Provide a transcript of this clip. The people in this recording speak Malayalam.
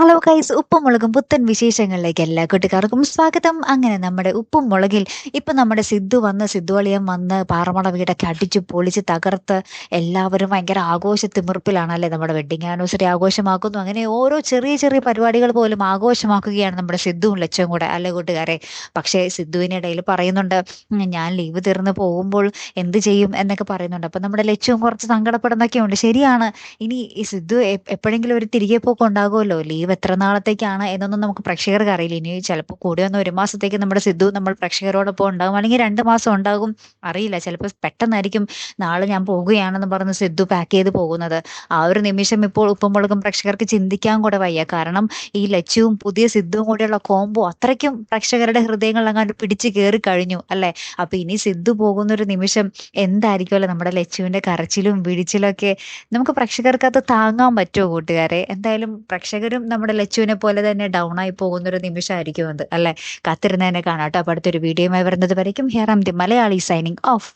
ഹലോ കൈസ് ഉപ്പും മുളകും പുത്തൻ വിശേഷങ്ങളിലേക്ക് എല്ലാ കൂട്ടുകാർക്കും സ്വാഗതം. അങ്ങനെ നമ്മുടെ ഉപ്പും മുളകിൽ ഇപ്പം നമ്മുടെ സിദ്ധു വന്ന് സിദ്ധു അളിയൻ വന്ന് പാറമട വീടൊക്കെ അടിച്ചു പൊളിച്ച് തകർത്ത് എല്ലാവരും ഭയങ്കര ആഘോഷ തിമിർപ്പിലാണ് അല്ലേ നമ്മുടെ വെഡിങ് ആനിവേഴ്സറി ആഘോഷമാക്കുന്നു. അങ്ങനെ ഓരോ ചെറിയ ചെറിയ പരിപാടികൾ പോലും ആഘോഷമാക്കുകയാണ് നമ്മുടെ സിദ്ധുവും ലച്ചും കൂടെ അല്ലേ കൂട്ടുകാരെ? പക്ഷേ സിദ്ധുവിനിടയിൽ പറയുന്നുണ്ട് ഞാൻ ലീവ് തീർന്ന് പോകുമ്പോൾ എന്ത് ചെയ്യും? എന്നൊക്കെ പറയുന്നുണ്ട്. അപ്പം നമ്മുടെ ലച്ചുവും കുറച്ച് സങ്കടപ്പെടുന്നൊക്കെ ഉണ്ട് ശരിയാണ്. ഇനി ഈ സിദ്ധു എപ്പോഴെങ്കിലും ഒരു തിരികെ പോക്ക് ഉണ്ടാകുമല്ലോ? ലീവ് എത്ര നാളത്തേക്കാണ് എന്നൊന്നും നമുക്ക് പ്രേക്ഷകർക്ക് അറിയില്ല. ഇനി ചിലപ്പോൾ കൂടി വന്ന ഒരു മാസത്തേക്ക് നമ്മുടെ സിദ്ധു നമ്മൾ പ്രേക്ഷകരോടൊപ്പം ഉണ്ടാകും. അല്ലെങ്കിൽ രണ്ട് മാസം ഉണ്ടാകും. അറിയില്ല. ചിലപ്പോൾ പെട്ടെന്നായിരിക്കും നാളെ ഞാൻ പോകുകയാണെന്ന് പറഞ്ഞ് സിദ്ധു പാക്ക് ചെയ്ത് പോകുന്നത്. ആ ഒരു നിമിഷം ഇപ്പോൾ ഉപ്പുമുളകും പ്രേക്ഷകർക്ക് ചിന്തിക്കാൻ കൂടെ വയ്യ. കാരണം ഈ ലച്ചുവും പുതിയ സിദ്ധുവും കൂടെയുള്ള കോംബോ അത്രയ്ക്കും പ്രേക്ഷകരുടെ ഹൃദയങ്ങളിൽ അങ്ങാണ്ട് പിടിച്ചു കയറി കഴിഞ്ഞു അല്ലേ? അപ്പൊ ഇനി സിദ്ധു പോകുന്ന ഒരു നിമിഷം എന്തായിരിക്കുമല്ലോ നമ്മുടെ ലച്ചുവിന്റെ കരച്ചിലും വിഴിച്ചിലും ഒക്കെ നമുക്ക് പ്രേക്ഷകർക്ക് അത് താങ്ങാൻ പറ്റുമോ കൂട്ടുകാരെ? എന്തായാലും പ്രേക്ഷകരും നമ്മുടെ ലച്ചുവിനെ പോലെ തന്നെ ഡൗൺ ആയി പോകുന്ന ഒരു നിമിഷമായിരിക്കും അത് അല്ലെ? കാത്തിരുന്നതിനെ കാണാട്ടോ അപ്പൊ അടുത്തൊരു വീഡിയോയുമായി വരുന്നത് വരയ്ക്കും. Here am the Malayali signing off